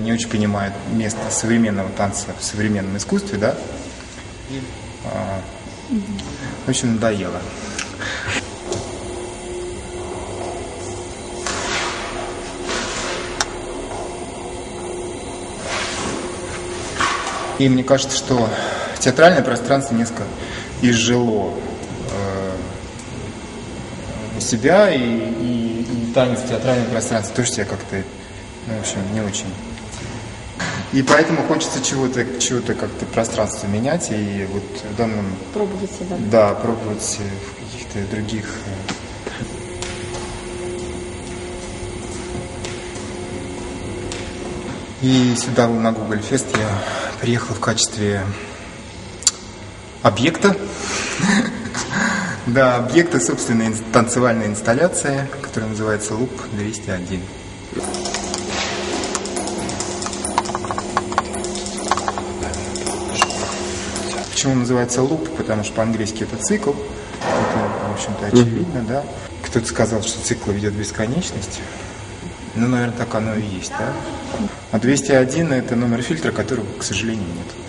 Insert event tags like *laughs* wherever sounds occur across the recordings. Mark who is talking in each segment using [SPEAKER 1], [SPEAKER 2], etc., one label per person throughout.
[SPEAKER 1] Не очень понимают место современного танца в современном искусстве, да? А, В общем, надоело. И мне кажется, что театральное пространство несколько изжило э, себя и, и- танец в театральном пространстве тоже себя как-то, ну, в общем, не очень. И поэтому хочется чего-то, чего-то как-то пространство менять, и вот в данном,
[SPEAKER 2] Пробовать себя.
[SPEAKER 1] да, пробовать э, в каких-то других э, И сюда, на Google Fest, я приехал в качестве объекта. *laughs* Да, объекта собственной ин- танцевальной инсталляции, которая называется Луп 201. Почему называется луп? Потому что по-английски это цикл. Это, в общем-то, очевидно, да. Кто-то сказал, что цикл ведет бесконечность. Ну, наверное, так оно и есть, да? А 201 это номер фильтра, которого, к сожалению, нет.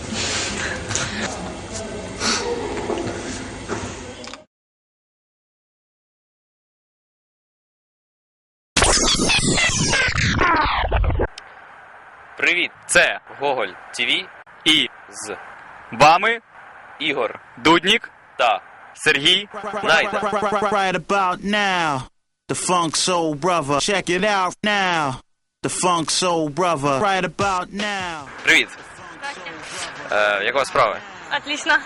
[SPEAKER 3] Це Гоголь ТВ і з
[SPEAKER 4] Вами
[SPEAKER 3] Ігор
[SPEAKER 4] Дуднік,
[SPEAKER 3] та
[SPEAKER 4] Сергій.
[SPEAKER 3] Найда.
[SPEAKER 5] Right about now, the funk soul brother. Check it out now, the funk soul brother. Right about now.
[SPEAKER 3] Привіт. Е, як у вас справи?
[SPEAKER 2] Отлично.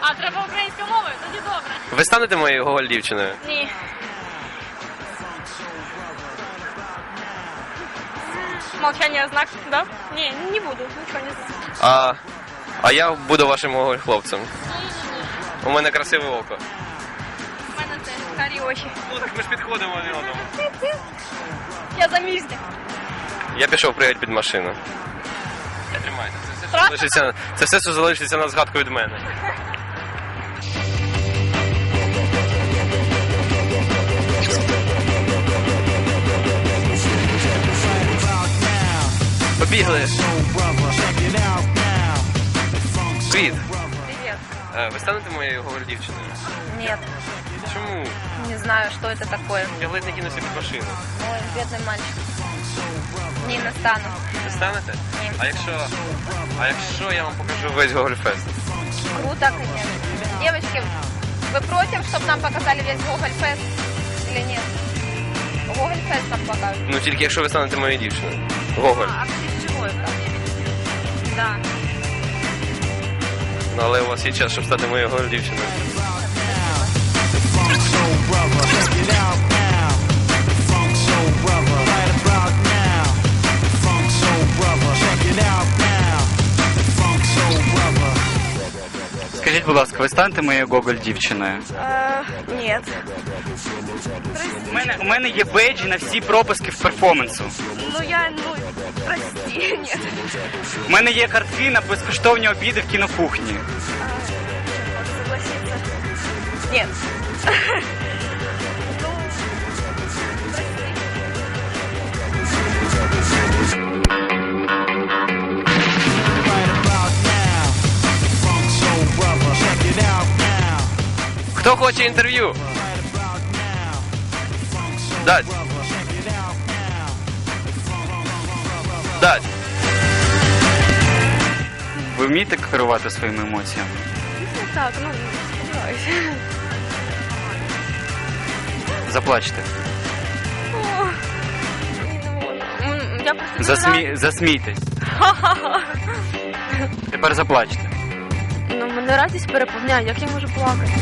[SPEAKER 2] А треба українською мовою? Тоді добре.
[SPEAKER 3] Ви станете моєю Гоголь дівчиною?
[SPEAKER 2] Ні. Молчание знак, да? Не, не буду, ничего не знаю.
[SPEAKER 3] А, а я буду вашим хлопцем. У мене красиве око.
[SPEAKER 2] У мене теж карі очі.
[SPEAKER 3] Ну так ми ж підходимо один одному.
[SPEAKER 2] Я заміжня.
[SPEAKER 3] Я пішов пригати під машину. Я тримайте. Це все, що
[SPEAKER 2] Правда?
[SPEAKER 3] залишиться, це все, що залишиться на згадку від мене. *laughs*
[SPEAKER 5] soul
[SPEAKER 3] Привіт.
[SPEAKER 2] Привет.
[SPEAKER 3] Е, Ви станете моєю Гоголь дівчиною?
[SPEAKER 2] Нет,
[SPEAKER 3] Чому?
[SPEAKER 2] не знаю, что это такое.
[SPEAKER 3] Я ледь не кинувся під машину.
[SPEAKER 2] Ой, бедный мальчик. Не настану.
[SPEAKER 3] Ви станете?
[SPEAKER 2] Ні.
[SPEAKER 3] А якщо. А якщо я вам покажу весь Гоголь Фест?
[SPEAKER 2] Круто, конечно. Девочки, вы против, чтобы нам показали весь Гоголь Фест или нет? Гоголь Фест нам покажут.
[SPEAKER 3] Ну тільки якщо ви станете моєю дівчиною. Гоголь.
[SPEAKER 2] А? Да.
[SPEAKER 3] Ну але у вас є час, щоб стати моєю Гоголь дівчиною.
[SPEAKER 4] Скажіть, будь ласка, ви станете моєю Гоголь дівчиною?
[SPEAKER 2] нет.
[SPEAKER 4] У мене, у мене є бейджі на всі пропуски в перформансу.
[SPEAKER 2] Ну я, ну, прости, нет.
[SPEAKER 4] У мене є картки на безкоштовні обіди в кінокухні.
[SPEAKER 2] Согласиться. Нет. *laughs* Ну, прости.
[SPEAKER 5] Right about funk
[SPEAKER 3] Дать.
[SPEAKER 4] Ви вмієте керувати своїми емоціями?
[SPEAKER 2] Ну так, ну, сподіваюся.
[SPEAKER 4] Заплачте.
[SPEAKER 2] О, ну, Я просто
[SPEAKER 4] Засмі... Засмійтесь. *laughs* Тепер заплачте.
[SPEAKER 2] Ну, мене радість переповняє, як я можу плакати?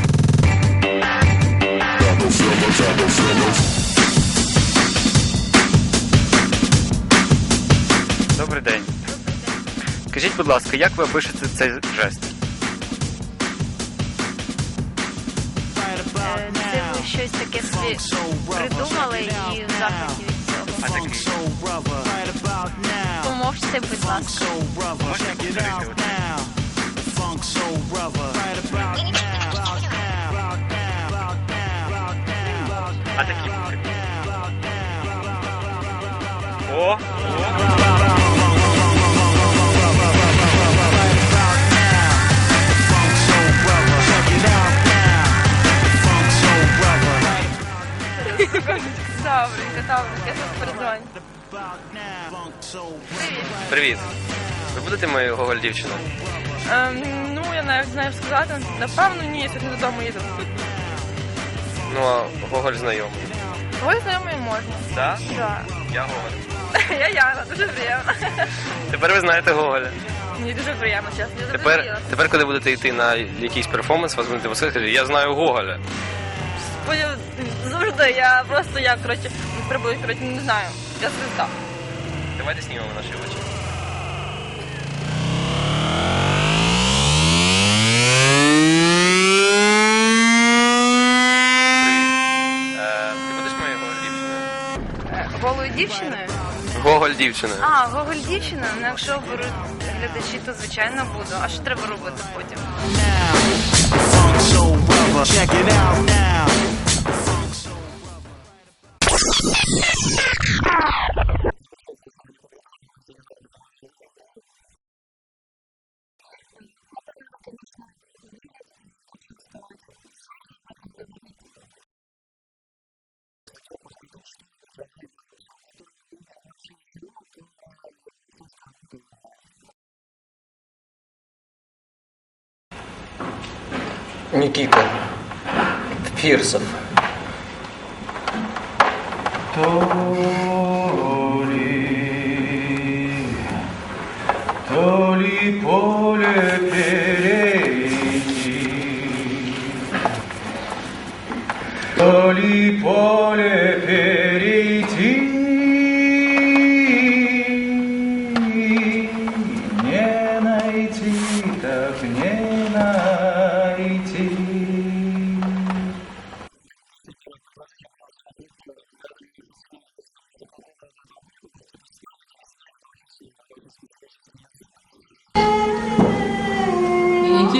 [SPEAKER 4] Добрий день. Скажіть, будь ласка, як ви опишете цей жест?
[SPEAKER 2] Е, Це ви щось таке собі придумали і в захваті від цього. Поможете, будь ласка.
[SPEAKER 5] brother, check it
[SPEAKER 2] я
[SPEAKER 5] Brother.
[SPEAKER 3] Привіт. Ви будете моєю Гоголь дівчиною?
[SPEAKER 6] Ем, ну, я навіть знаю сказати. Напевно, ні, я сьогодні додому їду.
[SPEAKER 3] Ну, а Гоголь знайомий.
[SPEAKER 6] Когось знайомий можна.
[SPEAKER 3] Так?
[SPEAKER 6] Так.
[SPEAKER 3] Я Гоголь. *laughs*
[SPEAKER 6] Я Яна, дуже приємно.
[SPEAKER 3] Тепер ви знаєте Гоголя.
[SPEAKER 6] Мені дуже приємно, чесно. Я
[SPEAKER 3] Тепер, тепер коли будете йти на якийсь перформанс, вас будете воскликати, я знаю Гоголя.
[SPEAKER 6] Завжди, я просто я, коротше, коротше, не знаю. Я звезда.
[SPEAKER 3] Давайте знімемо наші очі. Е, ти будеш моєю Гоголь дівчиною?
[SPEAKER 2] Голою дівчиною?
[SPEAKER 3] Гоголь дівчиною.
[SPEAKER 2] А, Гоголь дівчина? Ну якщо беруть глядачі, то звичайно буду. А що треба робити потім?
[SPEAKER 5] Now. Funk Soul Brother. Check it out now.
[SPEAKER 7] Никита Фирсов.
[SPEAKER 1] То ли поле перейти,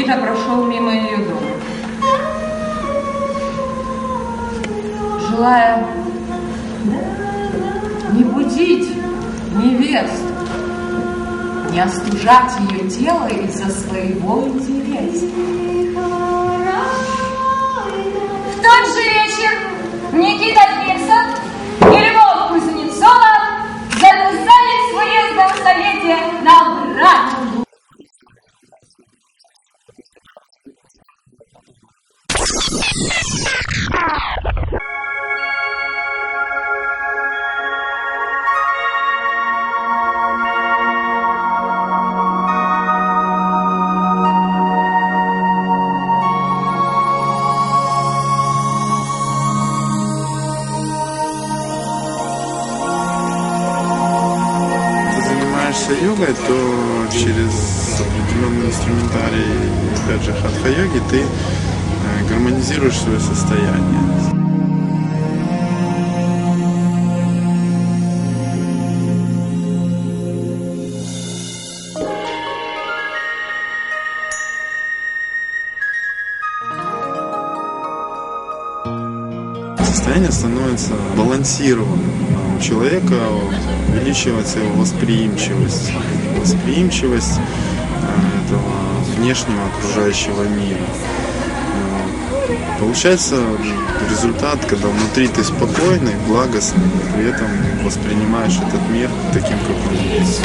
[SPEAKER 8] Никита прошел мимо ее дома. Желая не будить невесту, не остужать ее тело из-за своего интереса.
[SPEAKER 9] В тот же вечер Никита
[SPEAKER 10] йогой, то через определенный инструментарий, опять же, хатха-йоги, ты э, гармонизируешь свое состояние. Состояние становится балансированным. У человека увеличивается его восприимчивость. Восприимчивость э, этого внешнего окружающего мира. Получается результат, когда внутри ты спокойный, благостный, и при этом воспринимаешь этот мир таким, как он есть.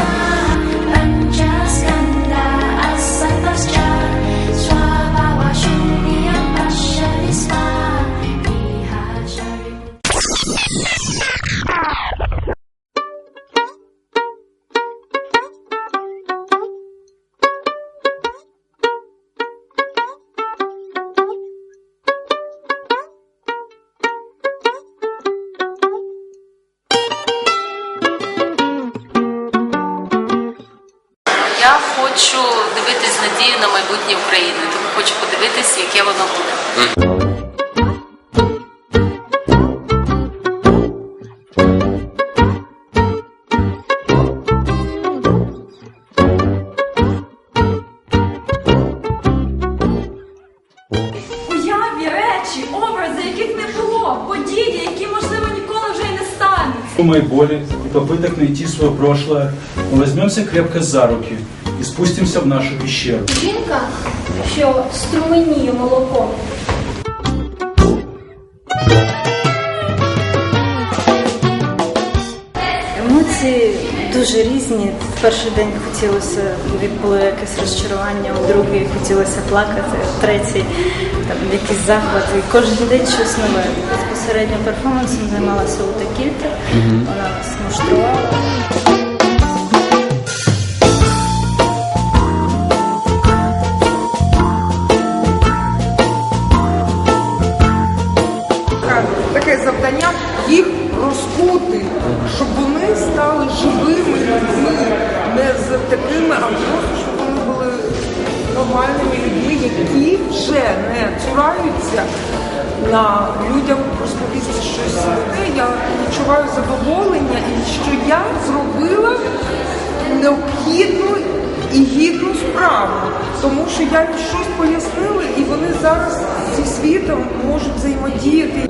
[SPEAKER 8] Надією на майбутнє України, тому хочу подивитись, яке воно буде.
[SPEAKER 9] Уявні речі, образи, яких не було, події, які, можливо, ніколи вже й не стануться.
[SPEAKER 11] шума и боли и попыток найти свое прошлое, мы возьмемся крепко за руки и спустимся в нашу пещеру.
[SPEAKER 9] Жінка, що струменіє молоком.
[SPEAKER 6] Емоції дуже різні. В перший день хотілося було якесь розчарування, у другий хотілося плакати, в третій там якісь захвати. І Кожен день щось нове. Безпосередньо перформансом займалася Ута Кільтер. Вона нас муштрувала.
[SPEAKER 12] Таке завдання їх розкути, щоб вони стали живими людьми, не з такими, а просто щоб вони були нормальними людьми, які вже не цураються на людях розповісти щось те. Я відчуваю задоволення і що я зробила необхідну і гідну справу, тому що я їм щось пояснила, і вони зараз зі світом можуть взаємодіяти.